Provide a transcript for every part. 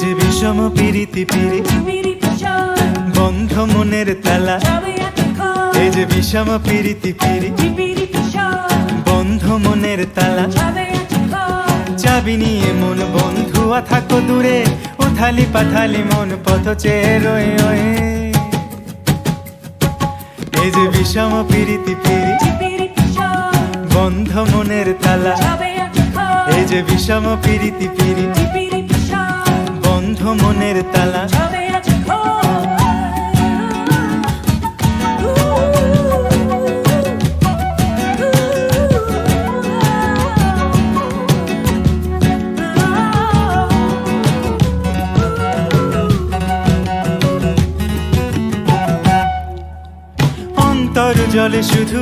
যে বিষম পিরিতি পিরি বন্ধ মনের তালা। এই যে বিষম পিরিতি পিরি বন্ধ মনের তালা। চাবি নিয়ে মন বন্ধুয়া থাকো দূরে। উথালি পাথালি মন পথ চেয়ে রয়ে রয়ে। এই যে বিষম পিরিতি পিরি বন্ধ মনের তালা। এই যে বিষম পিরিতি পিরি বন্ধ মনের তালা অন্তর জলে শুধু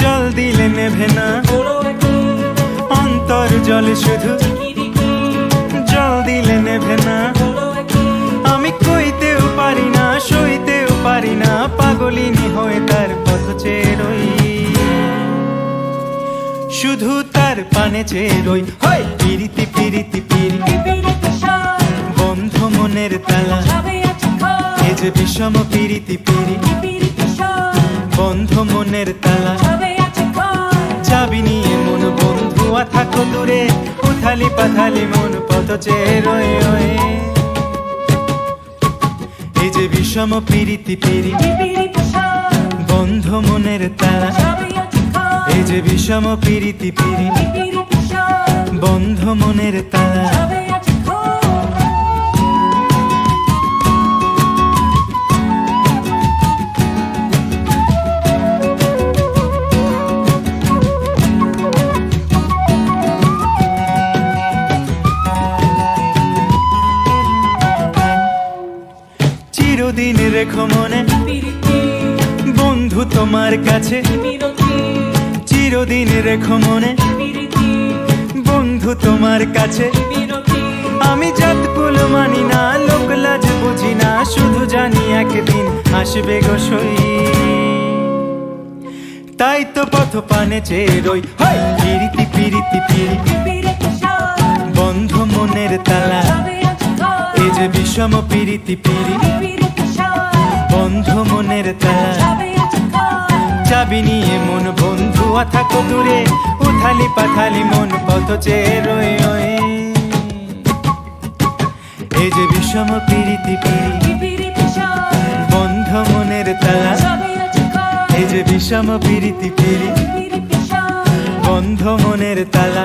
জল দিলে নেভে না। অন্তর জলে শুধু নেভে না। আমি কইতেও পারি না, সইতেও পারি না, পাগলিনী হয়ে তার পথ চেয়ে রই। শুধু তার পানে চেয়ে রই। হয়, পিরিতি পিরিতি, পিরি। বন্ধ মনের তালা। এ যে বিষম পিরিতি, পিরি। বন্ধ মনের তালা। চাবি নিয়ে মন থাকো দূরে। উথালি পাথালি মন রয়ে এই যে বিষম পিরিতি পিরি বন্ধ মনের তারা। এই যে বিষম পিরিতি পিরি বন্ধ মনের তালা চিরদিন রেখো মনে। বন্ধু তোমার কাছে। চিরদিন রেখো মনে। বন্ধু তোমার কাছে। আমি জাত কুল মানি না লোক লাজ বুঝি না শুধু জানি একদিন আসবে গো সই। তাই তো পথ পানে চেয়ে রই। হয় পিরিতি পিরিতি বন্ধ মনের তালা। এই যে বিষম পিরিতি পিরি বন্ধ মনের তালা। চাবি নিয়ে মন বন্ধু থাকো দূরে উথালি পাথালি মন পথ চেয়ে রয়ে এই যে বিষম পিরিতি পিরি বন্ধ মনের তালা। এই যে বিষম পিরিতি পিরি বন্ধ মনের তালা।